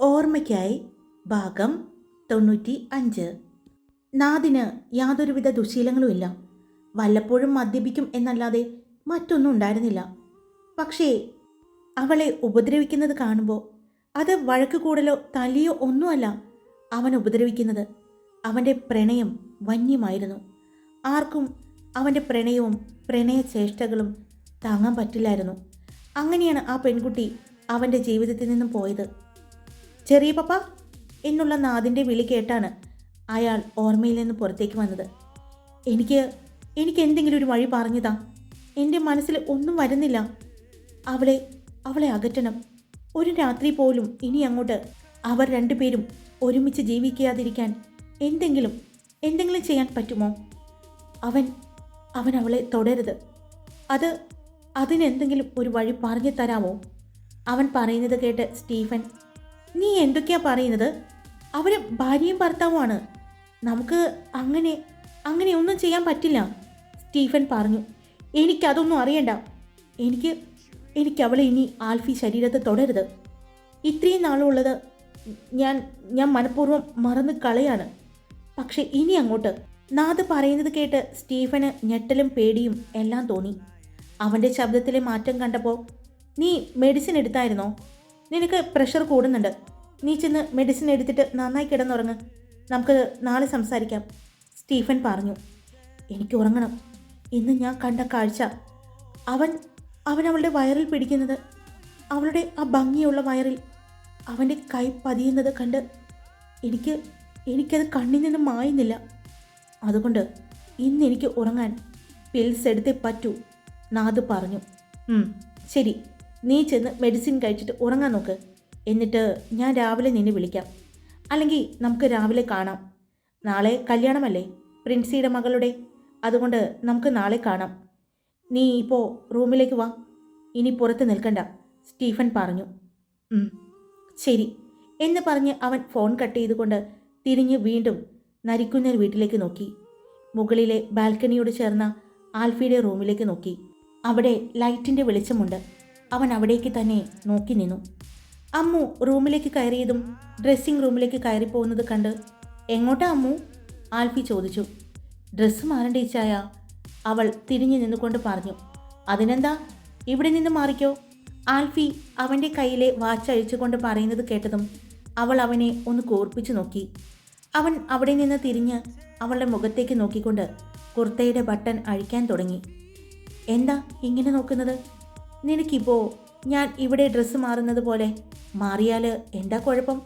ഓർമ്മയ്ക്കായി ഭാഗം തൊണ്ണൂറ്റി അഞ്ച് നാദിന് യാതൊരുവിധ ദുശീലങ്ങളുമില്ല. വല്ലപ്പോഴും മദ്യപിക്കും എന്നല്ലാതെ മറ്റൊന്നും ഉണ്ടായിരുന്നില്ല. പക്ഷേ അവളെ ഉപദ്രവിക്കുന്നത് കാണുമ്പോൾ അത് വഴക്ക് കൂടലോ തല്ലിയോ ഒന്നുമല്ല അവൻ ഉപദ്രവിക്കുന്നത്. അവന്റെ പ്രണയം വന്യമായിരുന്നു. ആർക്കും അവന്റെ പ്രണയവും പ്രണയചേഷ്ടകളും താങ്ങാൻ പറ്റില്ലായിരുന്നു. അങ്ങനെയാണ് ആ പെൺകുട്ടി അവന്റെ ജീവിതത്തിൽ നിന്നും പോയത്. ചെറിയ പപ്പ എന്നുള്ള നാദിന്റെ വിളി കേട്ടാണ് അയാൾ ഓർമ്മയിൽ നിന്ന് പുറത്തേക്ക് വന്നത്. എനിക്ക് എനിക്ക് എന്തെങ്കിലും ഒരു വഴി പറഞ്ഞതാ. എന്റെ മനസ്സിൽ ഒന്നും വരുന്നില്ല. അവളെ അവളെ അകറ്റണം. ഒരു രാത്രി പോലും ഇനി അങ്ങോട്ട് അവർ രണ്ടുപേരും ഒരുമിച്ച് ജീവിക്കാതിരിക്കാൻ എന്തെങ്കിലും എന്തെങ്കിലും ചെയ്യാൻ പറ്റുമോ? അവൻ അവൻ അവളെ തുടരുത്. അത് അതിനെന്തെങ്കിലും ഒരു വഴി പറഞ്ഞു തരാമോ? അവൻ പറയുന്നത് കേട്ട് സ്റ്റീഫൻ നീ എന്തൊക്കെയാ പറയുന്നത്? അവർ ഭാര്യയും ഭർത്താവുമാണ്. നമുക്ക് അങ്ങനെ അങ്ങനെ ഒന്നും ചെയ്യാൻ പറ്റില്ല സ്റ്റീഫൻ പറഞ്ഞു. എനിക്കതൊന്നും അറിയണ്ട. എനിക്ക് എനിക്ക് അവളെ ഇനി ആൽഫി ശരീരത്തെ തുടരുത്. ഇത്രയും നാളുള്ളത് ഞാൻ ഞാൻ മനഃപൂർവം മറന്ന് കളയാണ്. പക്ഷെ ഇനി അങ്ങോട്ട്. നാഥ് പറയുന്നത് കേട്ട് സ്റ്റീഫന് ഞെട്ടലും പേടിയും എല്ലാം തോന്നി. അവന്റെ ശബ്ദത്തിലെ മാറ്റം കണ്ടപ്പോൾ നീ മെഡിസിൻ എടുത്തായിരുന്നോ? നിനക്ക് പ്രഷർ കൂടുന്നുണ്ട്. നീ ചെന്ന് മെഡിസിൻ എടുത്തിട്ട് നന്നായി കിടന്നുറങ്ങ്. നമുക്ക് നാളെ സംസാരിക്കാം. സ്റ്റീഫൻ പറഞ്ഞു. എനിക്ക് ഉറങ്ങണം. ഇന്ന് ഞാൻ കണ്ട കാഴ്ച. അവൻ അവൻ അവളുടെ വയറിൽ പിടിക്കുന്നത്. അവളുടെ ആ ഭംഗിയുള്ള വയറിൽ. അവന്റെ കൈ പതിയുന്നത് കണ്ട് എനിക്ക് എനിക്കത് കണ്ണിൽ നിന്ന് മായുന്നില്ല. അതുകൊണ്ട് ഇന്ന് എനിക്ക് ഉറങ്ങാൻ പിൽസ് എടുത്തേ പറ്റൂ. നാദ് പറഞ്ഞു. "ഉം, ശരി. നീ ചെന്ന് മെഡിസിൻ കഴിച്ചിട്ട് ഉറങ്ങാൻ നോക്ക്. എന്നിട്ട് ഞാൻ രാവിലെ നിന്നെ വിളിക്കാം. അല്ലെങ്കിൽ നമുക്ക് രാവിലെ കാണാം. നാളെ കല്യാണമല്ലേ? പ്രിൻസിയുടെ മകളുടെ. അതുകൊണ്ട് നമുക്ക് നാളെ കാണാം. നീ ഇപ്പോൾ റൂമിലേക്ക് വാ. ഇനി പുറത്ത് നിൽക്കണ്ട സ്റ്റീഫൻ പറഞ്ഞു. "ഉം, ശരി. എന്ന് പറഞ്ഞ് അവൻ ഫോൺ കട്ട് ചെയ്തുകൊണ്ട് തിരിഞ്ഞ് വീണ്ടും നരിക്കുന്നേൽ വീട്ടിലേക്ക് നോക്കി. മുകളിലെ ബാൽക്കണിയോട് ചേർന്ന ആൽഫിയുടെ റൂമിലേക്ക് നോക്കി. അവിടെ ലൈറ്റിന്റെ വെളിച്ചമുണ്ട്. അവൻ അവിടേക്ക് തന്നെ നോക്കി നിന്നു. അമ്മു റൂമിലേക്ക് കയറിയതും ഡ്രസ്സിംഗ് റൂമിലേക്ക് കയറിപ്പോകുന്നത് കണ്ട് എങ്ങോട്ടാ അമ്മു? ആൽഫി ചോദിച്ചു. ഡ്രസ്സ് മാറേണ്ട ചായ അവൾ തിരിഞ്ഞു നിന്നുകൊണ്ട് പറഞ്ഞു. അതിനെന്താ? ഇവിടെ നിന്ന് മാറിക്കോ. ആൽഫി അവന്റെ കയ്യിലെ വാച്ച് അഴിച്ചുകൊണ്ട് പറയുന്നത് കേട്ടതും അവൾ അവനെ ഒന്ന് കോർപ്പിച്ചു നോക്കി. അവൻ അവിടെ നിന്ന് തിരിഞ്ഞ് അവളുടെ മുഖത്തേക്ക് നോക്കിക്കൊണ്ട് കുർത്തയുടെ ബട്ടൺ അഴിക്കാൻ തുടങ്ങി. എന്താ ഇങ്ങനെ നോക്കുന്നത്? നിനക്കിപ്പോൾ ഞാൻ ഇവിടെ ഡ്രസ്സ് മാറുന്നത് പോലെ മാറിയാൽ എന്താ കുഴപ്പം?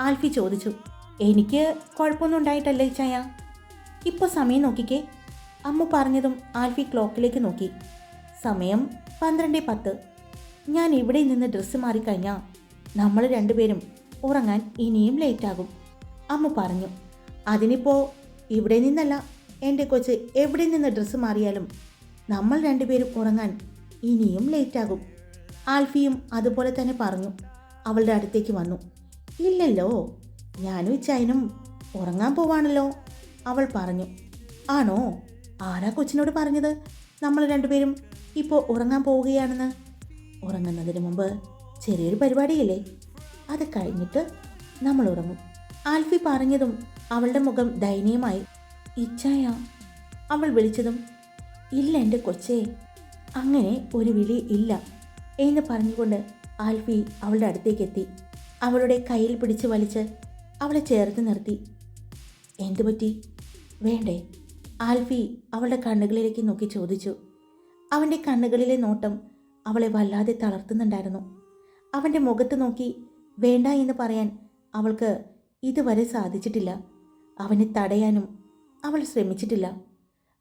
ആൽഫി ചോദിച്ചു. എനിക്ക് കുഴപ്പമൊന്നും ഉണ്ടായിട്ടല്ലേ ചായ? ഇപ്പോൾ സമയം നോക്കിക്കേ. അമ്മ പറഞ്ഞതും ആൽഫി ക്ലോക്കിലേക്ക് നോക്കി. സമയം പന്ത്രണ്ട് പത്ത്. ഞാൻ ഇവിടെ നിന്ന് ഡ്രസ്സ് മാറിക്കഴിഞ്ഞാൽ നമ്മൾ രണ്ടുപേരും ഉറങ്ങാൻ ഇനിയും ലേറ്റാകും അമ്മ പറഞ്ഞു. അതിനിപ്പോൾ ഇവിടെ നിന്നല്ല. എന്റെ കൊച്ച് എവിടെ നിന്ന് ഡ്രസ്സ് മാറിയാലും നമ്മൾ രണ്ടുപേരും ഉറങ്ങാൻ ഇനിയും ലേറ്റാകും. ആൽഫിയും അതുപോലെ തന്നെ പറഞ്ഞു. അവളുടെ അടുത്തേക്ക് വന്നു. ഇല്ലല്ലോ ഞാനും ഇച്ചായനും ഉറങ്ങാൻ പോവാണല്ലോ അവൾ പറഞ്ഞു. ആണോ? ആരാ കൊച്ചിനോട് പറഞ്ഞത്? നമ്മൾ രണ്ടുപേരും ഇപ്പോൾ ഉറങ്ങാൻ പോവുകയാണെന്ന്. ഉറങ്ങുന്നതിന് മുമ്പ് ചെറിയൊരു പരിപാടിയില്ലേ? അത് കഴിഞ്ഞിട്ട് നമ്മൾ ഉറങ്ങും. ആൽഫി പറഞ്ഞതും അവളുടെ മുഖം ദയനീയമായി. ഇച്ഛായ അവൾ വിളിച്ചതും ഇല്ല എന്റെ കൊച്ചേ അങ്ങനെ ഒരു വിളി ഇല്ല എന്ന് പറഞ്ഞുകൊണ്ട് ആൽഫി അവളുടെ അടുത്തേക്ക് എത്തി. അവളുടെ കയ്യിൽ പിടിച്ച് വലിച്ച് അവളെ ചേർത്ത് നിർത്തി. എന്തു പറ്റി? വേണ്ടേ? ആൽഫി അവളുടെ കണ്ണുകളിലേക്ക് നോക്കി ചോദിച്ചു. അവന്റെ കണ്ണുകളിലെ നോട്ടം അവളെ വല്ലാതെ തളർത്തുന്നുണ്ടായിരുന്നു. അവന്റെ മുഖത്ത് നോക്കി വേണ്ട എന്ന് പറയാൻ അവൾക്ക് ഇതുവരെ സാധിച്ചിട്ടില്ല. അവനെ തടയാനും അവൾ ശ്രമിച്ചിട്ടില്ല.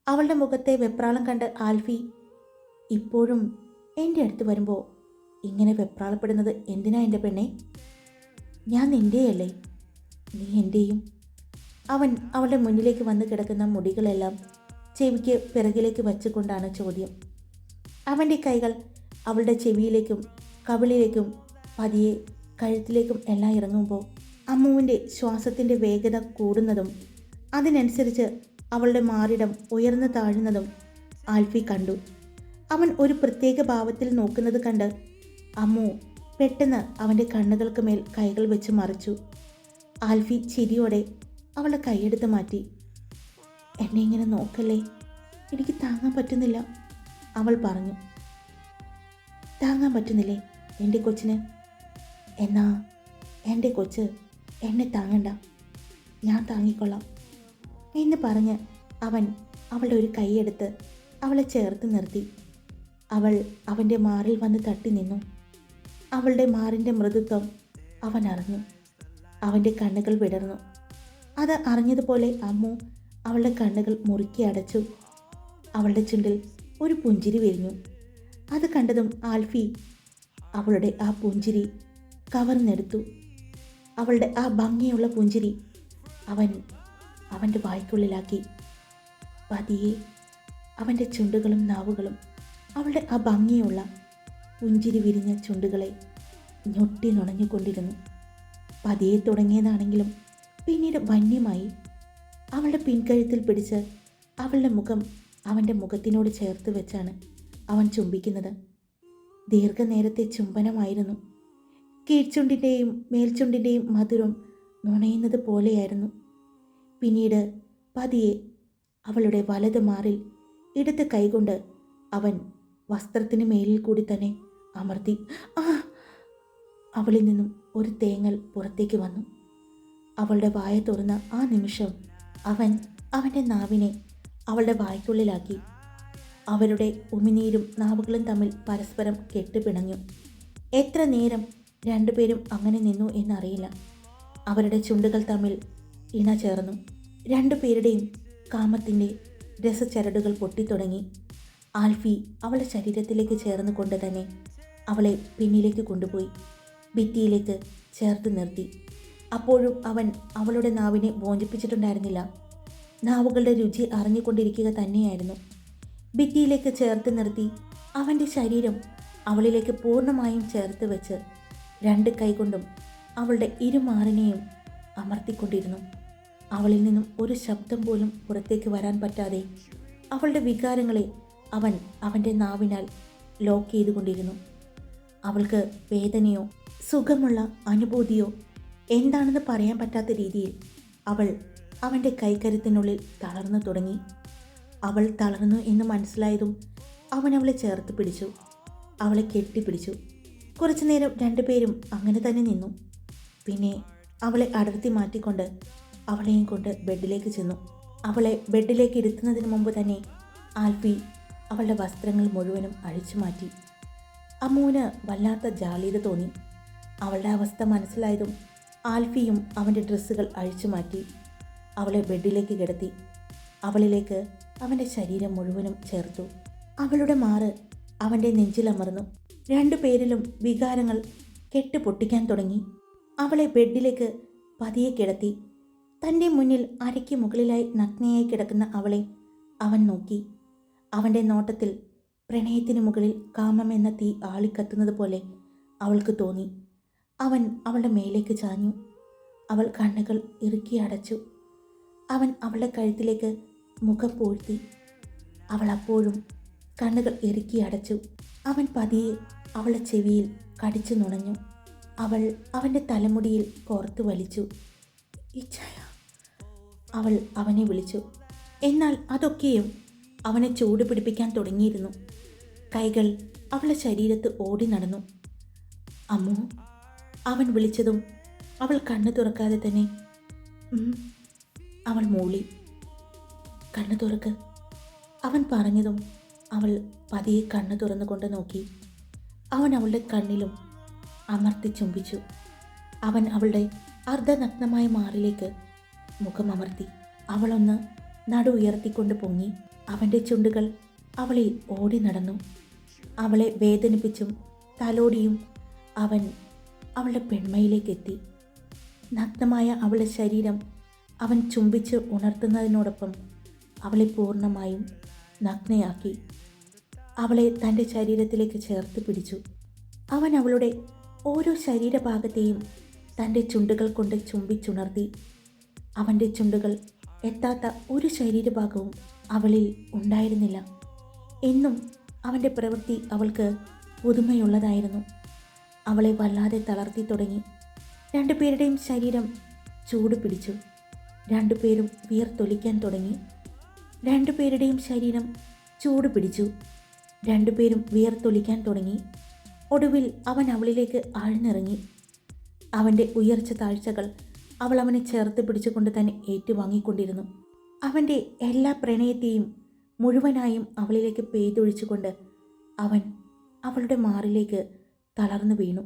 അവളുടെ മുഖത്തെ വെപ്രാളം കണ്ട് ആൽഫി ഇപ്പോഴും എന്റെ അടുത്ത് വരുമ്പോൾ ഇങ്ങനെ വെപ്രാളപ്പെടുന്നത് എന്തിനാ എന്റെ പെണ്ണെ? ഞാൻ നിന്റെയല്ലേ നീ എന്റെയും അവൻ അവളുടെ മുന്നിലേക്ക് വന്ന് കിടക്കുന്ന മുടികളെല്ലാം ചെവിക്ക് പിറകിലേക്ക് വച്ചുകൊണ്ടാണ് ചോദ്യം. അവന്റെ കൈകൾ അവളുടെ ചെവിയിലേക്കും കവിളിലേക്കും പതിയെ കഴുത്തിലേക്കും എല്ലാം ഇറങ്ങുമ്പോൾ അമ്മുവിന്റെ ശ്വാസത്തിന്റെ വേഗത കൂടുന്നതും അതിനനുസരിച്ച് അവളുടെ മാറിടം ഉയർന്നു താഴുന്നതും ആൽഫി കണ്ടു. അവൻ ഒരു പ്രത്യേക ഭാവത്തിൽ നോക്കുന്നത് കണ്ട് അമ്മു പെട്ടെന്ന് അവന്റെ കണ്ണുകൾക്ക് മേൽ കൈകൾ വെച്ച് മറിച്ചു. ആൽഫി ചിരിയോടെ അവളെ കൈയെടുത്ത് മാറ്റി എന്നെ ഇങ്ങനെ നോക്കല്ലേ? എനിക്ക് താങ്ങാൻ പറ്റുന്നില്ല. അവൾ പറഞ്ഞു താങ്ങാൻ പറ്റുന്നില്ലേ എന്റെ കൊച്ചിന്? എന്നാ എന്റെ കൊച്ച് എന്നെ താങ്ങണ്ട. ഞാൻ താങ്ങിക്കൊള്ളാം. എന്ന് പറഞ്ഞ് അവൻ അവളുടെ ഒരു കൈയെടുത്ത് അവളെ ചേർത്ത് നിർത്തി. അവൾ അവന്റെ മാറിൽ വന്ന് തട്ടി നിന്നു. അവളുടെ മാറിന്റെ മൃദുത്വം അവൻ അറിഞ്ഞു. അവന്റെ കണ്ണുകൾ വിടർന്നു. അത് അറിഞ്ഞതുപോലെ അമ്മു അവളുടെ കണ്ണുകൾ മുറുക്കി അടച്ചു. അവളുടെ ചുണ്ടിൽ ഒരു പുഞ്ചിരി വിരിഞ്ഞു. അത് കണ്ടതും ആൽഫി അവളുടെ ആ പുഞ്ചിരി കവർന്നെടുത്തു. അവളുടെ ആ ഭംഗിയുള്ള പുഞ്ചിരി അവൻ അവന്റെ വായ്ക്കുള്ളിലാക്കി. പതിയെ അവന്റെ ചുണ്ടുകളും നാവുകളും അവളുടെ ആ ഭംഗിയുള്ള പുഞ്ചിരി വിരിഞ്ഞ ചുണ്ടുകളെ ഞൊട്ടി നുണഞ്ഞുകൊണ്ടിരുന്നു പതിയെ തുടങ്ങിയതാണെങ്കിലും പിന്നീട് വന്യമായി അവളുടെ പിൻകഴുത്തിൽ പിടിച്ച് അവളുടെ മുഖം അവന്റെ മുഖത്തിനോട് ചേർത്ത് വെച്ചാണ് അവൻ ചുംബിക്കുന്നത്. ദീർഘനേരത്തെ ചുംബനമായിരുന്നു. കീഴ്ചുണ്ടിന്റെയും മേൽചുണ്ടിന്റെയും മധുരം നുണയുന്നത് പോലെയായിരുന്നു. പിന്നീട് പതിയെ അവളുടെ വലത് മാറിൽ ഇടത്ത് കൈകൊണ്ട് അവൻ വസ്ത്രത്തിന് മേലിൽ കൂടി തന്നെ അമർത്തി. ആ അവളിൽ നിന്നും ഒരു തേങ്ങൽ പുറത്തേക്ക് വന്നു. അവളുടെ വായ തുറന്ന ആ നിമിഷം അവൻ അവന്റെ നാവിനെ അവളുടെ വായ്ക്കുള്ളിലാക്കി. അവരുടെ ഉമിനീരും നാവുകളും തമ്മിൽ പരസ്പരം കെട്ടുപിണഞ്ഞു എത്ര നേരം രണ്ടുപേരും അങ്ങനെ നിന്നു എന്നറിയില്ല. അവരുടെ ചുണ്ടുകൾ തമ്മിൽ ഇണ ചേർന്നു രണ്ടുപേരുടെയും കാമത്തിന്റെ രസചരടുകൾ പൊട്ടിത്തുടങ്ങി. ആൽഫി അവളുടെ ശരീരത്തിലേക്ക് ചേർന്ന് കൊണ്ട് തന്നെ അവളെ പിന്നിലേക്ക് കൊണ്ടുപോയി. ഭിത്തിയിലേക്ക് ചേർത്ത് നിർത്തി. അപ്പോഴും അവൻ അവളുടെ നാവിനെ മോചിപ്പിച്ചിട്ടുണ്ടായിരുന്നില്ല. നാവുകളുടെ രുചി അറിഞ്ഞുകൊണ്ടിരിക്കുക തന്നെയായിരുന്നു. ഭിത്തിയിലേക്ക് ചേർത്ത് നിർത്തി അവന്റെ ശരീരം അവളിലേക്ക് പൂർണമായും ചേർത്ത് വെച്ച് രണ്ട് കൈകൊണ്ടും അവളുടെ ഇരുമാറിനെയും അമർത്തിക്കൊണ്ടിരുന്നു. അവളിൽ നിന്നും ഒരു ശബ്ദം പോലും പുറത്തേക്ക് വരാൻ പറ്റാതെ അവളുടെ വികാരങ്ങളെ അവൻ അവന്റെ നാവിനാൽ ലോക്ക് ചെയ്തുകൊണ്ടിരുന്നു. അവൾക്ക് വേദനയോ സുഖമുള്ള അനുഭൂതിയോ എന്താണെന്ന് പറയാൻ പറ്റാത്ത രീതിയിൽ അവൾ അവന്റെ കൈക്കരുത്തിനുള്ളിൽ തളർന്നു തുടങ്ങി. അവൾ തളർന്നു എന്ന് മനസ്സിലായതും അവൻ അവളെ ചേർത്ത് പിടിച്ചു. അവളെ കെട്ടിപ്പിടിച്ചു. കുറച്ചു നേരം രണ്ടുപേരും അങ്ങനെ തന്നെ നിന്നു. പിന്നെ അവളെ അടർത്തി മാറ്റിക്കൊണ്ട് അവളെയും കൊണ്ട് ബെഡിലേക്ക് ചെന്നു. അവളെ ബെഡിലേക്ക് ഇരുത്തുന്നതിന് മുമ്പ് തന്നെ ആൽഫി അവളുടെ വസ്ത്രങ്ങൾ മുഴുവനും അഴിച്ചു മാറ്റി. അമ്മൂന് വല്ലാത്ത ജാള്യത തോന്നി. അവളുടെ അവസ്ഥ മനസ്സിലായതും ആൽഫിയും അവന്റെ ഡ്രസ്സുകൾ അഴിച്ചു മാറ്റി. അവളെ ബെഡിലേക്ക് കിടത്തി. അവളിലേക്ക് അവന്റെ ശരീരം മുഴുവനും ചേർത്തു. അവളുടെ മാറ് അവന്റെ നെഞ്ചിലമർന്നു രണ്ടു പേരിലും വികാരങ്ങൾ കെട്ടുപൊട്ടിക്കാൻ തുടങ്ങി. അവളെ ബെഡിലേക്ക് പതിയെ കിടത്തി. തന്റെ മുന്നിൽ അരയ്ക്ക് മുകളിലായി നഗ്നയായി കിടക്കുന്ന അവളെ അവൻ നോക്കി. അവന്റെ നോട്ടത്തിൽ പ്രണയത്തിന് മുകളിൽ കാമം എന്ന തീ ആളിക്കത്തുന്നത് പോലെ അവൾക്ക് തോന്നി. അവൻ അവളുടെ മേലേക്ക് ചാഞ്ഞു. അവൾ കണ്ണുകൾ ഇറുക്കി അടച്ചു. അവൻ അവളുടെ കഴുത്തിലേക്ക് മുഖം പൂഴ്ത്തി. അവൾ അപ്പോഴും കണ്ണുകൾ ഇറുക്കി അടച്ചു. അവൻ പതിയെ അവളുടെ ചെവിയിൽ കടിച്ചു നുണഞ്ഞു. അവൾ അവന്റെ തലമുടിയിൽ കോർത്തു വലിച്ചു. ഇച്ഛയ അവൾ അവനെ വിളിച്ചു. എന്നാൽ അതൊക്കെയും അവനെ ചൂട് പിടിപ്പിക്കാൻ തുടങ്ങിയിരുന്നു. കൈകൾ അവളുടെ ശരീരത്ത് ഓടി നടന്നു. അമ്മു അവൻ വിളിച്ചതും അവൾ കണ്ണു തുറക്കാതെ തന്നെ അവൾ മൂളി. കണ്ണു തുറക്ക് അവൻ പറഞ്ഞതും അവൾ പതിയെ കണ്ണു തുറന്നുകൊണ്ട് നോക്കി. അവൻ അവളുടെ കണ്ണിലും അമർത്തി ചുംബിച്ചു. അവൻ അവളുടെ അർദ്ധനഗ്നമായ മാറിലേക്ക് മുഖമമർത്തി. അവളൊന്ന് നടു ഉയർത്തിക്കൊണ്ട് പൊങ്ങി. അവന്റെ ചുണ്ടുകൾ അവളിൽ ഓടി നടന്നു. അവളെ വേദനിപ്പിച്ചും തലോടിയും അവൻ അവളുടെ പെൺമയിലേക്കെത്തി നഗ്നമായ അവളുടെ ശരീരം അവൻ ചുംബിച്ച് ഉണർത്തുന്നതിനോടൊപ്പം അവളെ പൂർണമായും നഗ്നയാക്കി. അവളെ തന്റെ ശരീരത്തിലേക്ക് ചേർത്ത് പിടിച്ചു. അവൻ അവളുടെ ഓരോ ശരീരഭാഗത്തെയും തന്റെ ചുണ്ടുകൾ കൊണ്ട് ചുംബിച്ചുണർത്തി. അവന്റെ ചുണ്ടുകൾ എത്താത്ത ഒരു ശരീരഭാഗവും അവളിൽ ഉണ്ടായിരുന്നില്ല. എന്നും അവന്റെ പ്രവൃത്തി അവൾക്ക് പുതുമയുള്ളതായിരുന്നു. അവളെ വല്ലാതെ തളർത്തി തുടങ്ങി. രണ്ടുപേരുടെയും ശരീരം ചൂട് പിടിച്ചു. രണ്ടുപേരും വിയർത്തൊലിക്കാൻ തുടങ്ങി. രണ്ടുപേരുടെയും ശരീരം ചൂട് പിടിച്ചു. രണ്ടുപേരും വിയർത്തൊലിക്കാൻ തുടങ്ങി. ഒടുവിൽ അവൻ അവളിലേക്ക് ആഴ്ന്നിറങ്ങി. അവന്റെ ഉയർച്ച താഴ്ചകൾ അവൾ അവനെ ചേർത്ത് പിടിച്ചുകൊണ്ട് തന്നെ ഏറ്റുവാങ്ങിക്കൊണ്ടിരുന്നു. അവന്റെ എല്ലാ പ്രണയത്തെയും മുഴുവനായും അവളിലേക്ക് പെയ്തൊഴിച്ചുകൊണ്ട് അവൻ അവളുടെ മാറിലേക്ക് തളർന്നു വീണു.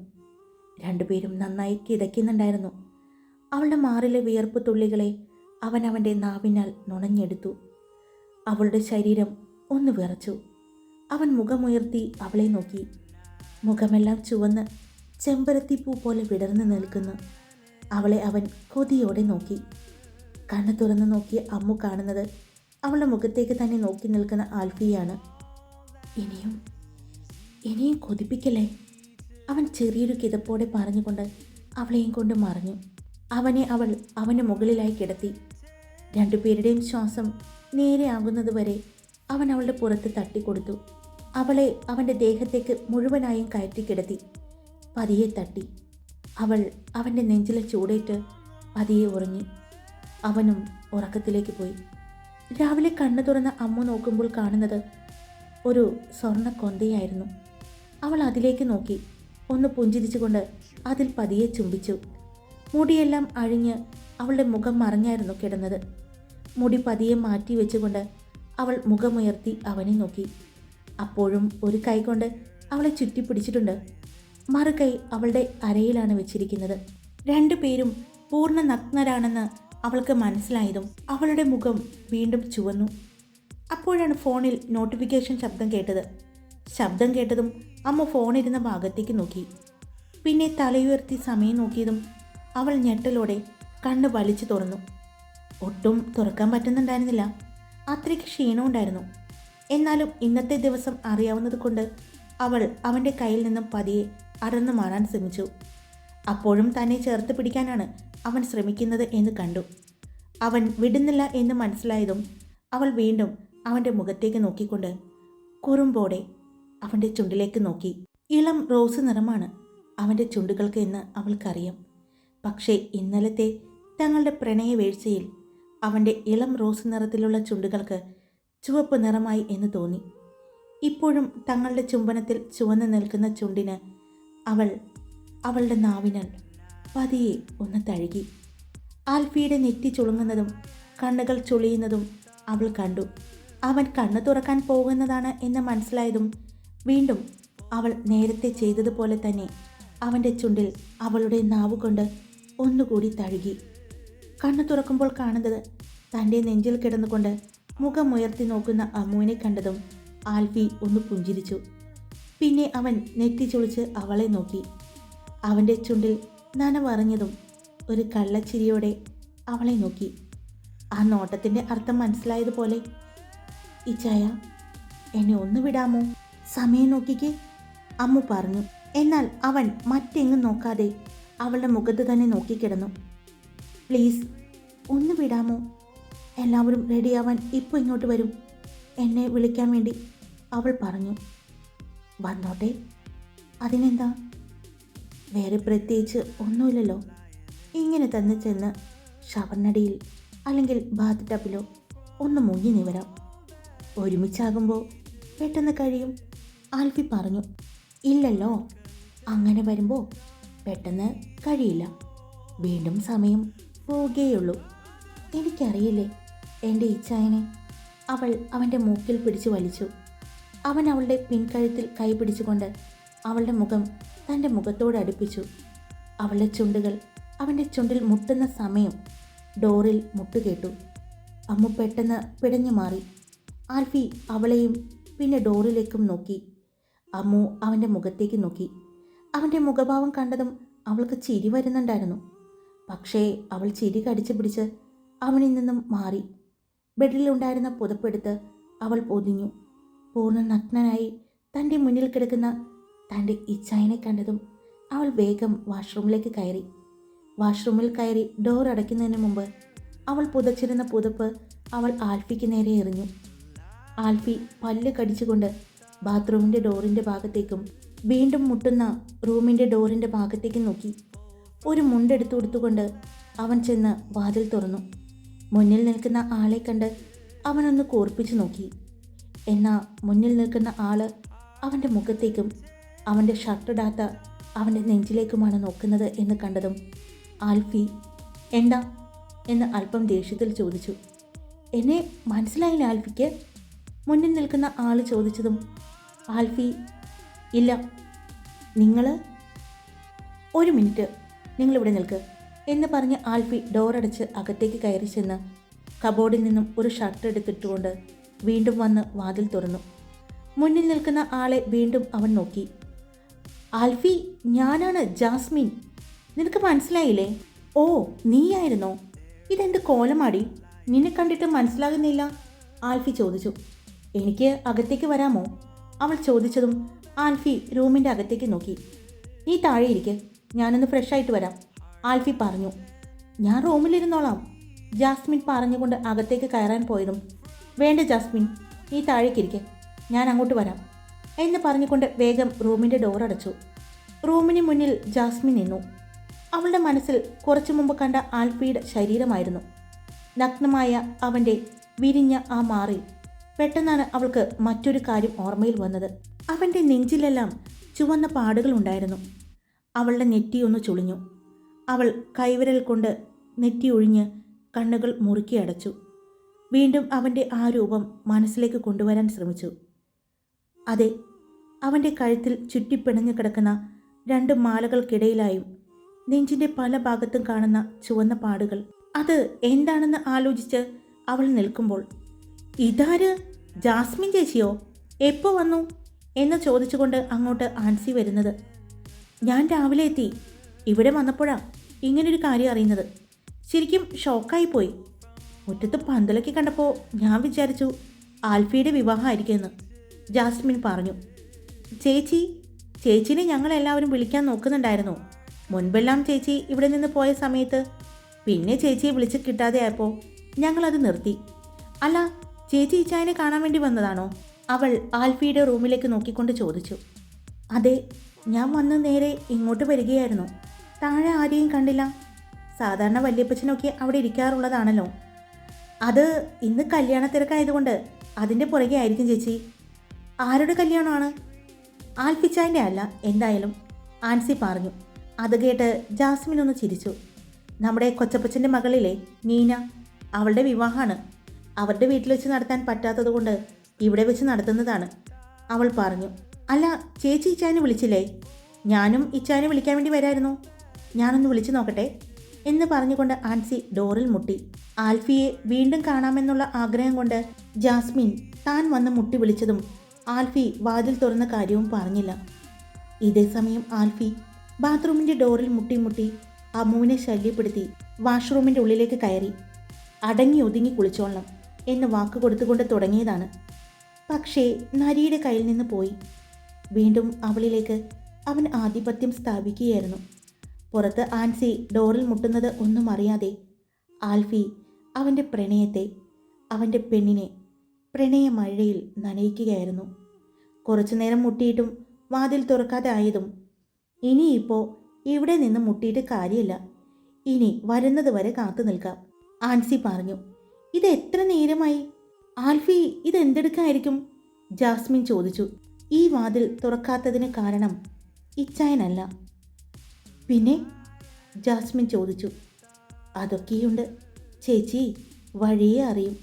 രണ്ടുപേരും നന്നായി കിതയ്ക്കുന്നുണ്ടായിരുന്നു. അവളുടെ മാറിലെ വിയർപ്പ് തുള്ളികളെ അവൻ അവന്റെ നാവിനാൽ നുണഞ്ഞെടുത്തു. അവളുടെ ശരീരം ഒന്ന് വിറച്ചു. അവൻ മുഖമുയർത്തി അവളെ നോക്കി. മുഖമെല്ലാം ചുവന്ന് ചെമ്പരത്തിപ്പൂ പോലെ വിടർന്നു നിൽക്കുന്നു. അവളെ അവൻ കൊതിയോടെ നോക്കി. കണ്ണു തുറന്നു നോക്കിയ അമ്മു കാണുന്നത്. അവളുടെ മുഖത്തേക്ക് തന്നെ നോക്കി നിൽക്കുന്ന ആൽഫിയാണ്. ഇനിയും ഇനിയും കൊതിപ്പിക്കല്ലേ? അവൻ ചെറിയൊരു കിതപ്പോടെ പറഞ്ഞുകൊണ്ട് അവളെയും കൊണ്ട് മറിഞ്ഞു. അവനെ അവൾ അവന് മുകളിലായി കിടത്തി. രണ്ടുപേരുടെയും ശ്വാസം നേരെ ആകുന്നതുവരെ അവൻ അവളുടെ പുറത്ത് തട്ടിക്കൊടുത്തു. അവളെ അവന്റെ ദേഹത്തേക്ക് മുഴുവനായും കയറ്റി കിടത്തി. പതിയെ തട്ടി. അവൾ അവന്റെ നെഞ്ചിലെ ചൂടേറ്റ് പതിയെ ഉറങ്ങി. അവനും ഉറക്കത്തിലേക്ക് പോയി. രാവിലെ കണ്ണു തുറന്ന അമ്മ നോക്കുമ്പോൾ കാണുന്നത് ഒരു സ്വർണ കൊന്തയായിരുന്നു അവൾ അതിലേക്ക് നോക്കി. ഒന്ന് പുഞ്ചിരിച്ചുകൊണ്ട് അതിൽ പതിയെ ചുംബിച്ചു. മുടിയെല്ലാം അഴിഞ്ഞ് അവളുടെ മുഖം മറഞ്ഞായിരുന്നു കിടന്നത്. മുടി പതിയെ മാറ്റി വെച്ചുകൊണ്ട് അവൾ മുഖമുയർത്തി അവനെ നോക്കി. അപ്പോഴും ഒരു കൈകൊണ്ട് അവളെ ചുറ്റിപ്പിടിച്ചിട്ടുണ്ട്. മറുകൈ അവളുടെ അരയിലാണ് വെച്ചിരിക്കുന്നത്. രണ്ടു പേരും പൂർണ നഗ്നരാണെന്ന് അവൾക്ക് മനസ്സിലായതും അവളുടെ മുഖം വീണ്ടും ചുവന്നു. അപ്പോഴാണ് ഫോണിൽ നോട്ടിഫിക്കേഷൻ ശബ്ദം കേട്ടത്. ശബ്ദം കേട്ടതും അമ്മ ഫോണിരുന്ന ഭാഗത്തേക്ക് നോക്കി. പിന്നെ തലയുയർത്തി സമയം നോക്കിയതും അവൾ ഞെട്ടലോടെ കണ്ണ് വലിച്ചു തുറന്നു. ഒട്ടും തുറക്കാൻ പറ്റുന്നുണ്ടായിരുന്നില്ല. അത്രയ്ക്ക് ക്ഷീണമുണ്ടായിരുന്നു എന്നാലും ഇന്നത്തെ ദിവസം അറിയാവുന്നത് കൊണ്ട് അവൾ അവന്റെ കയ്യിൽ നിന്നും പതിയെ അടർന്നു മാറാൻ ശ്രമിച്ചു. അപ്പോഴും തന്നെ ചേർത്ത് പിടിക്കാനാണ് അവൻ ശ്രമിക്കുന്നത് എന്ന് കണ്ടു. അവൻ വിടുന്നില്ല എന്ന് മനസ്സിലായതും അവൾ വീണ്ടും അവന്റെ മുഖത്തേക്ക് നോക്കിക്കൊണ്ട് കുറുമ്പോടെ അവന്റെ ചുണ്ടിലേക്ക് നോക്കി. ഇളം റോസ് നിറമാണ് അവന്റെ ചുണ്ടുകൾക്ക് എന്ന് അവൾക്കറിയാം. പക്ഷേ ഇന്നലത്തെ തങ്ങളുടെ പ്രണയ വീഴ്ചയിൽ അവന്റെ ഇളം റോസ് നിറത്തിലുള്ള ചുണ്ടുകൾക്ക് ചുവപ്പ് നിറമായി എന്ന് തോന്നി. ഇപ്പോഴും തങ്ങളുടെ ചുംബനത്തിൽ ചുവന്നു നിൽക്കുന്ന ചുണ്ടിന് അവൾ അവളുടെ നാവിനാൽ പതിയെ ഒന്ന് തഴുകി. ആൽഫിയുടെ നെറ്റി ചുളുങ്ങുന്നതും കണ്ണുകൾ ചുളിയുന്നതും അവൾ കണ്ടു. അവൻ കണ്ണു തുറക്കാൻ പോകുന്നതാണ് എന്ന് മനസ്സിലായതും വീണ്ടും അവൾ നേരത്തെ ചെയ്തതുപോലെ തന്നെ അവന്റെ ചുണ്ടിൽ അവളുടെ നാവുകൊണ്ട് ഒന്നുകൂടി തഴുകി. കണ്ണു തുറക്കുമ്പോൾ കാണുന്നത് തന്റെ നെഞ്ചിൽ കിടന്നുകൊണ്ട് മുഖമുയർത്തി നോക്കുന്ന അമ്മുവിനെ കണ്ടതും ആൽഫി ഒന്ന് പുഞ്ചിരിച്ചു. പിന്നെ അവൻ നെറ്റി ചൊളിച്ച് അവളെ നോക്കി. അവന്റെ ചുണ്ടിൽ നനവറിഞ്ഞതും ഒരു കള്ളച്ചിരിയോടെ അവളെ നോക്കി. ആ നോട്ടത്തിന്റെ അർത്ഥം മനസ്സിലായതുപോലെ ഇച്ചായ എന്നെ ഒന്ന് വിടാമോ? സമയം നോക്കിക്ക് അമ്മ പറഞ്ഞു. എന്നാൽ അവൻ മറ്റെങ്ങും നോക്കാതെ അവളുടെ മുഖത്ത് തന്നെ നോക്കിക്കിടന്നു. പ്ലീസ് ഒന്ന് വിടാമോ? എല്ലാവരും റെഡിയാവാൻ ഇപ്പോൾ ഇങ്ങോട്ട് വരും. എന്നെ വിളിക്കാൻ വേണ്ടി അവൾ പറഞ്ഞു. വന്നോട്ടെ. അതിനെന്താ? വേറെ പ്രത്യേകിച്ച് ഒന്നുമില്ലല്ലോ. ഇങ്ങനെ തന്നെ ചെന്ന് ഷവർനടിയിൽ അല്ലെങ്കിൽ ബാത്ത് ടബിലോ ഒന്ന് മുങ്ങി നിവരാം. ഒരുമിച്ചാകുമ്പോൾ പെട്ടെന്ന് കഴിയും. ആൽഫി പറഞ്ഞു ഇല്ലല്ലോ. അങ്ങനെ വരുമ്പോൾ പെട്ടെന്ന് കഴിയില്ല. വീണ്ടും സമയം പോവുകയുള്ളൂ. എനിക്കറിയില്ലേ എന്റെ ഇച്ഛായനെ അവൾ അവന്റെ മൂക്കിൽ പിടിച്ചു വലിച്ചു. അവൻ അവളുടെ പിൻകഴുത്തിൽ കൈ പിടിച്ചുകൊണ്ട് അവളുടെ മുഖം തന്റെ മുഖത്തോട് അടുപ്പിച്ചു. അവളുടെ ചുണ്ടുകൾ അവന്റെ ചുണ്ടിൽ മുട്ടുന്ന സമയം ഡോറിൽ മുട്ടുകേട്ടു. അമ്മു പെട്ടെന്ന് പിടഞ്ഞു മാറി. ആൽഫി അവളെയും പിന്നെ ഡോറിലേക്കും നോക്കി. അമ്മു അവന്റെ മുഖത്തേക്ക് നോക്കി. അവന്റെ മുഖഭാവം കണ്ടതും അവൾക്ക് ചിരി വരുന്നുണ്ടായിരുന്നു. പക്ഷേ അവൾ ചിരി കടിച്ചു പിടിച്ച് അവനിൽ നിന്നും മാറി. ബെഡിലുണ്ടായിരുന്ന പുതപ്പെടുത്ത് അവൾ പൊതിഞ്ഞു. പൂർണ നഗ്നനായി തന്റെ മുന്നിൽ കിടക്കുന്ന തന്റെ ഇച്ഛായനെ കണ്ടതും അവൾ വേഗം വാഷ്റൂമിലേക്ക് കയറി. വാഷ്റൂമിൽ കയറി ഡോർ അടയ്ക്കുന്നതിന് മുമ്പ് അവൾ പുതച്ചിരുന്ന പുതപ്പ് അവൾ ആൽഫിക്ക് നേരെ എറിഞ്ഞു. ആൽഫി പല്ല് കടിച്ചുകൊണ്ട് ബാത്റൂമിന്റെ ഡോറിന്റെ ഭാഗത്തേക്കും വീണ്ടും മുട്ടുന്ന റൂമിന്റെ ഡോറിന്റെ ഭാഗത്തേക്കും നോക്കി. ഒരു മുണ്ടെടുത്തു കൊടുത്തുകൊണ്ട് അവൻ ചെന്ന് വാതിൽ തുറന്നു. മുന്നിൽ നിൽക്കുന്ന ആളെ കണ്ട് അവനൊന്ന് കോർപ്പിച്ചു നോക്കി. എന്നാൽ മുന്നിൽ നിൽക്കുന്ന ആൾ അവന്റെ മുഖത്തേക്കും അവന്റെ ഷർട്ടിടാത്ത അവന്റെ നെഞ്ചിലേക്കുമാണ് നോക്കുന്നത് എന്ന് കണ്ടതും ആൽഫി എന്താ? എന്ന് അല്പം ദേഷ്യത്തിൽ ചോദിച്ചു. എന്നെ മനസ്സിലായില്ല ആൽഫിക്ക്. മുന്നിൽ നിൽക്കുന്ന ആൾ ചോദിച്ചതും ആൽഫി ഇല്ല നിങ്ങൾ ഒരു മിനിറ്റ് നിങ്ങളിവിടെ നിൽക്ക് എന്ന് പറഞ്ഞ് ആൽഫി ഡോറടച്ച് അകത്തേക്ക് കയറി ചെന്ന് കബോർഡിൽ നിന്നും ഒരു ഷർട്ട് എടുത്തിട്ടുകൊണ്ട് വീണ്ടും വന്ന് വാതിൽ തുറന്നു. മുന്നിൽ നിൽക്കുന്ന ആളെ വീണ്ടും അവൻ നോക്കി. ആൽഫി ഞാനാണ് ജാസ്മിൻ. നിനക്ക് മനസ്സിലായില്ലേ? ഓ നീയായിരുന്നോ? ഇതെന്ത് കോലമാടി? നിന്നെ കണ്ടിട്ട് മനസ്സിലാകുന്നില്ല? ആൽഫി ചോദിച്ചു. എനിക്ക് അകത്തേക്ക് വരാമോ? അവൾ ചോദിച്ചതും ആൽഫി റൂമിന്റെ അകത്തേക്ക് നോക്കി. നീ താഴെയിരിക്കെ ഞാനൊന്ന് ഫ്രഷായിട്ട് വരാം ആൽഫി പറഞ്ഞു. ഞാൻ റൂമിലിരുന്നോളാം ജാസ്മിൻ പറഞ്ഞുകൊണ്ട് അകത്തേക്ക് കയറാൻ പോയതും വേണ്ട ജാസ്മിൻ നീ താഴേക്കിരിക്കെ ഞാൻ അങ്ങോട്ട് വരാം. എന്ന് പറഞ്ഞുകൊണ്ട് വേഗം റൂമിന്റെ ഡോർ അടച്ചു. റൂമിന് മുന്നിൽ ജാസ്മിൻ നിന്നു. അവളുടെ മനസ്സിൽ കുറച്ചു മുമ്പ് കണ്ട ആൽഫിയുടെ ശരീരമായിരുന്നു. നഗ്നമായ അവന്റെ വിരിഞ്ഞ ആ മാറി പെട്ടെന്നാണ് അവൾക്ക് മറ്റൊരു കാര്യം ഓർമ്മയിൽ വന്നത്. അവന്റെ നെഞ്ചിലെല്ലാം ചുവന്ന പാടുകൾ ഉണ്ടായിരുന്നു. അവളുടെ നെറ്റിയൊന്ന് ചുളിഞ്ഞു. അവൾ കൈവിരൽ കൊണ്ട് നെറ്റി ഒഴിഞ്ഞ് കണ്ണുകൾ മുറുക്കി അടച്ചു. വീണ്ടും അവന്റെ ആ രൂപം മനസ്സിലേക്ക് കൊണ്ടുവരാൻ ശ്രമിച്ചു. അതെ അവന്റെ കഴുത്തിൽ ചുറ്റിപ്പിണഞ്ഞു കിടക്കുന്ന രണ്ട് മാലകൾക്കിടയിലായും നെഞ്ചിന്റെ പല ഭാഗത്തും കാണുന്ന ചുവന്ന പാടുകൾ. അത് എന്താണെന്ന് ആലോചിച്ച് അവൾ നിൽക്കുമ്പോൾ ഇതാര്? ജാസ്മിൻ ചേച്ചിയോ? എപ്പോൾ വന്നു? എന്ന് ചോദിച്ചുകൊണ്ട് അങ്ങോട്ട് ആൻസി വരുന്നത്. ഞാൻ രാവിലെ എത്തി. ഇവിടെ വന്നപ്പോഴാ ഇങ്ങനൊരു കാര്യം അറിയുന്നത്. ശരിക്കും ഷോക്കായി പോയി മുറ്റത്ത് പന്തലൊക്കെ കണ്ടപ്പോൾ ഞാൻ വിചാരിച്ചു ആൽഫിയുടെ വിവാഹമായിരിക്കുമെന്ന്. ജാസ്മിൻ പറഞ്ഞു. ചേച്ചി ചേച്ചിനെ ഞങ്ങളെല്ലാവരും വിളിക്കാൻ നോക്കുന്നുണ്ടായിരുന്നു. മുൻപെല്ലാം ചേച്ചി ഇവിടെ നിന്ന് പോയ സമയത്ത് പിന്നെ ചേച്ചിയെ വിളിച്ച് കിട്ടാതെ ആയപ്പോൾ ഞങ്ങളത് നിർത്തി. അല്ല ചേച്ചി ഇച്ചായനെ കാണാൻ വേണ്ടി വന്നതാണോ? അവൾ ആൽഫിയുടെ റൂമിലേക്ക് നോക്കിക്കൊണ്ട് ചോദിച്ചു. അതെ ഞാൻ വന്ന് നേരെ ഇങ്ങോട്ട് വരികയായിരുന്നു. താഴെ ആരെയും കണ്ടില്ല. സാധാരണ വല്യപ്പച്ചനൊക്കെ അവിടെ ഇരിക്കാറുള്ളതാണല്ലോ. അത് ഇന്ന് കല്യാണ തിരക്കായതുകൊണ്ട് അതിന്റെ പുറകെ ആയിരിക്കും ചേച്ചി. ആരുടെ കല്യാണമാണ്? ആൽഫിച്ചായന്റെ അല്ല എന്തായാലും. ആൻസി പറഞ്ഞു. അത് കേട്ട് ജാസ്മിൻ ഒന്ന് ചിരിച്ചു. നമ്മുടെ കൊച്ചപ്പച്ചന്റെ മകളിലെ നീന അവളുടെ വിവാഹമാണ്. അവരുടെ വീട്ടിൽ വെച്ച് നടത്താൻ പറ്റാത്തതുകൊണ്ട് ഇവിടെ വെച്ച് നടത്തുന്നതാണ്. അവൾ പറഞ്ഞു അല്ല ചേച്ചി ഇച്ചാനെ വിളിച്ചില്ലേ? ഞാനും ഇച്ചാനെ വിളിക്കാൻ വേണ്ടി വരായിരുന്നു. ഞാനൊന്ന് വിളിച്ചു നോക്കട്ടെ? എന്ന് പറഞ്ഞുകൊണ്ട് ആൻസി ഡോറിൽ മുട്ടി. ആൽഫിയെ വീണ്ടും കാണാമെന്നുള്ള ആഗ്രഹം കൊണ്ട് ജാസ്മിൻ താൻ വന്ന് മുട്ടി വിളിച്ചതും ആൽഫി വാതിൽ തുറന്ന കാര്യവും പറഞ്ഞില്ല. ഇതേ സമയം ആൽഫി ബാത്റൂമിന്റെ ഡോറിൽ മുട്ടി മുട്ടി അമ്മുവിനെ ശല്യപ്പെടുത്തി വാഷ്റൂമിന്റെ ഉള്ളിലേക്ക് കയറി. അടങ്ങി ഒതുങ്ങി കുളിച്ചോളണം എന്ന് വാക്ക് കൊടുത്തുകൊണ്ട് തുടങ്ങിയതാണ്. പക്ഷേ നരിയുടെ കയ്യിൽ നിന്ന് പോയി. വീണ്ടും അവളിലേക്ക് അവൻ ആധിപത്യം സ്ഥാപിക്കുകയായിരുന്നു. പുറത്ത് ആൻസി ഡോറിൽ മുട്ടുന്നത് ഒന്നും അറിയാതെ ആൽഫി അവന്റെ പ്രണയത്തെ അവന്റെ പെണ്ണിനെ പ്രണയമഴയിൽ നനയിക്കുകയായിരുന്നു. കുറച്ചു നേരം മുട്ടിയിട്ടും വാതിൽ തുറക്കാതെ ആയതും ഇനിയിപ്പോൾ ഇവിടെ നിന്ന് മുട്ടിയിട്ട് കാര്യമില്ല. ഇനി വരുന്നത് വരെ കാത്തു നിൽക്കാം. ആൻസി പറഞ്ഞു ഇത് എത്ര നേരമായി? ആൽഫി ഇതെന്തെടുക്കായിരിക്കും ജാസ്മിൻ ചോദിച്ചു. ഈ വാതിൽ തുറക്കാത്തതിന് കാരണം ഇച്ചായനല്ല. പിന്നെ? ജാസ്മിൻ ചോദിച്ചു. അതൊക്കെയുണ്ട്. ചേച്ചി വഴിയേ അറിയും.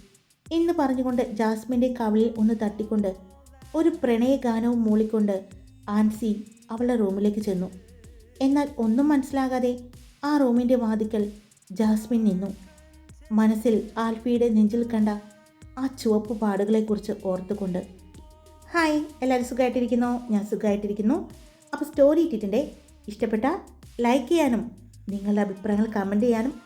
എന്ന് പറഞ്ഞുകൊണ്ട് ജാസ്മിന്റെ കവിളിൽ ഒന്ന് തട്ടിക്കൊണ്ട് ഒരു പ്രണയഗാനവും മൂളിക്കൊണ്ട് ആൻസി അവളുടെ റൂമിലേക്ക് ചെന്നു. എന്നാൽ ഒന്നും മനസ്സിലാകാതെ ആ റൂമിന്റെ വാതിക്കൽ ജാസ്മിൻ നിന്നു. മനസ്സിൽ ആൽഫിയുടെ നെഞ്ചിൽ കണ്ട ആ ചുവപ്പ് പാടുകളെക്കുറിച്ച് ഓർത്തുകൊണ്ട് ഹായ് എല്ലാവരും സുഖമായിട്ടിരിക്കുന്നു? ഞാൻ സുഖമായിട്ടിരിക്കുന്നു. അപ്പോൾ സ്റ്റോറി ഇട്ടിട്ടുണ്ട്. ഇഷ്ടപ്പെട്ട ലൈക്ക് ചെയ്യാനും നിങ്ങളുടെ അഭിപ്രായങ്ങൾ കമന്റ് ചെയ്യാനും